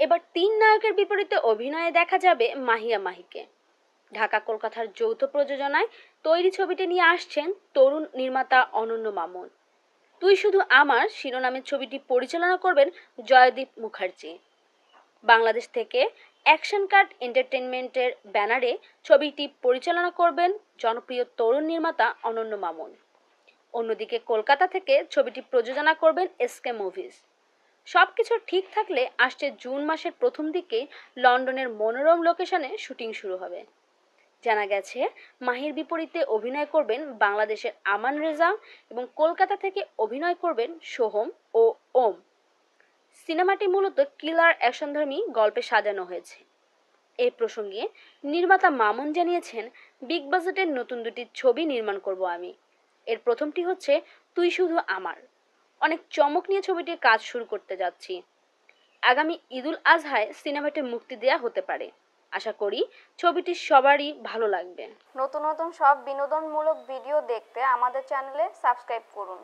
এবার তিন নায়কের বিপরীতে অভিনয়ে দেখা যাবে মাহিয়া মাহিকে। ঢাকা কলকাতার যৌথ প্রযোজনায় তৈরি ছবিটি নিয়ে আসছেন তরুণ নির্মাতা অনন্য মামুন। তুই শুধু আমার শিরোনামের ছবিটি পরিচালনা করবেন জয়দীপ মুখার্জি। বাংলাদেশ থেকে অ্যাকশন কার্ড এন্টারটেনমেন্টের ব্যানারে ছবিটি পরিচালনা করবেন জনপ্রিয় তরুণ নির্মাতা অনন্য মামুন। অন্যদিকে কলকাতা থেকে ছবিটি প্রযোজনা করবেন এসকে মুভিজ। সব কিছু ঠিক থাকলে আসছে জুন মাসের প্রথম দিকে লন্ডনের মনোরম লোকেশনে শুটিং শুরু হবে। জানা গেছে, মাহির বিপরীতে অভিনয় করবেন বাংলাদেশের আমান রেজা এবং কলকাতা থেকে অভিনয় করবেন সোহম ও ওম। সিনেমাটি মূলত কিলার অ্যাকশনধর্মী গল্পে সাজানো হয়েছে। এই প্রসঙ্গে নির্মাতা মামুন জানিয়েছেন, বিগ বাজেটের নতুন দুটি ছবি নির্মাণ করব আমি। এর প্রথমটি হচ্ছে, তুই শুধু আমার। অনেক চমক নিয়ে ছবিটির কাজ শুরু করতে যাচ্ছি। আগামী ঈদুল আজহায় সিনেমাটি মুক্তি দেয়া হতে পারে। আশা করি ছবিটি সবারই ভালো লাগবে। নতুন নতুন সব বিনোদনমূলক ভিডিও দেখতে আমাদের চ্যানেলে সাবস্ক্রাইব করুন।